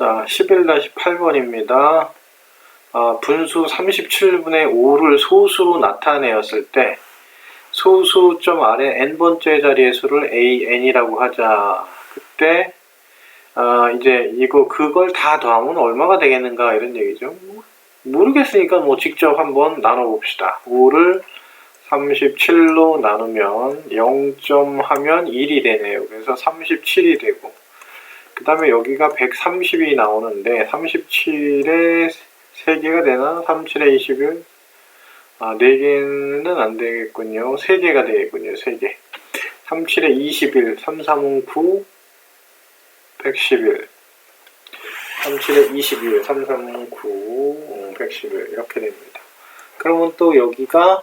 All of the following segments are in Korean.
자, 11-8번입니다. 아, 분수 37분의 5를 소수로 나타내었을 때 소수점 아래 n번째 자리의 수를 an이라고 하자. 그때 아, 이제 이거 그걸 다 더하면 얼마가 되겠는가 이런 얘기죠. 모르겠으니까 뭐 직접 한번 나눠봅시다. 5를 37로 나누면 0점 하면 1이 되네요. 그래서 37이 되고 그 다음에 여기가 130이 나오는데 37에 3개가 되나? 37에 21? 아, 4개는 안 되겠군요. 3개가 되겠군요. 3개. 37에 21, 3, 3은 9, 111. 37에 21, 3, 3은 9, 111. 이렇게 됩니다. 그러면 또 여기가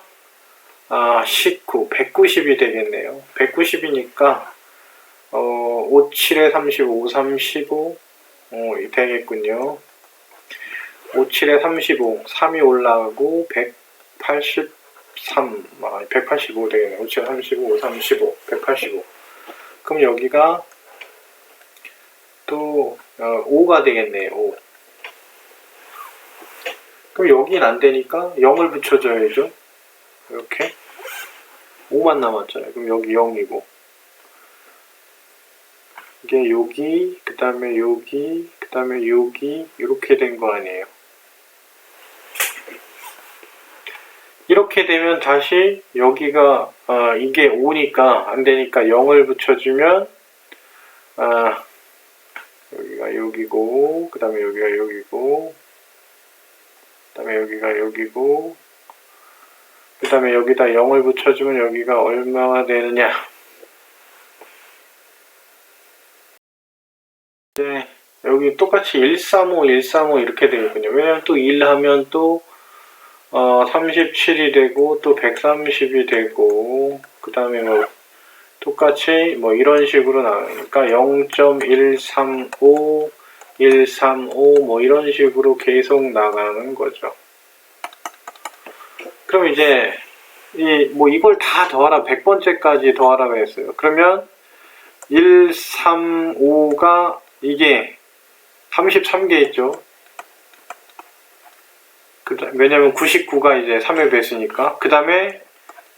아, 19, 190이 되겠네요. 190이니까 어, 5, 7에 35, 35 어, 되겠군요. 5, 7에 35, 3이 올라가고 183, 아, 185 되겠네요. 5, 7에 35, 5, 35, 185. 그럼 여기가 또 어, 5가 되겠네요. 5. 그럼 여긴 안 되니까 0을 붙여줘야죠. 이렇게 5만 남았잖아요. 그럼 여기 0이고 이게 여기 그 다음에 여기 그 다음에 여기 이렇게 된 거 아니에요. 이렇게 되면 다시 여기가 어, 이게 5니까 안 되니까 0을 붙여주면 아, 여기가 여기고 그 다음에 여기가 여기고 그 다음에 여기가 여기고 그 다음에 여기다 0을 붙여주면 여기가 얼마가 되느냐 네, 여기 똑같이 135, 135 이렇게 되거든요. 왜냐면 또 1 하면 또 어, 37이 되고 또 130이 되고 그 다음에 뭐 똑같이 뭐 이런 식으로 나오니까 0.135, 135 뭐 이런 식으로 계속 나가는 거죠. 그럼 이제 이 뭐 이걸 다 더하라 100번째까지 더하라고 했어요. 그러면 135가 이게 33개 있죠. 왜냐면 99가 이제 3의 배수니까. 그 다음에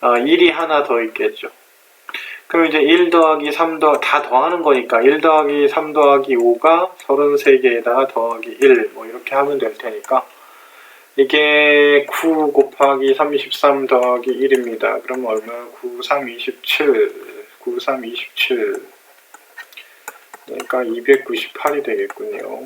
1이 하나 더 있겠죠. 그럼 이제 1 더하기 3 더, 다 더하는 거니까 1 더하기 3 더하기 5가 33개에다가 더하기 1, 뭐 이렇게 하면 될 테니까 이게 9 곱하기 33 더하기 1입니다. 그럼 얼마? 9, 3, 27. 9, 3, 27. 그러니까 298이 되겠군요.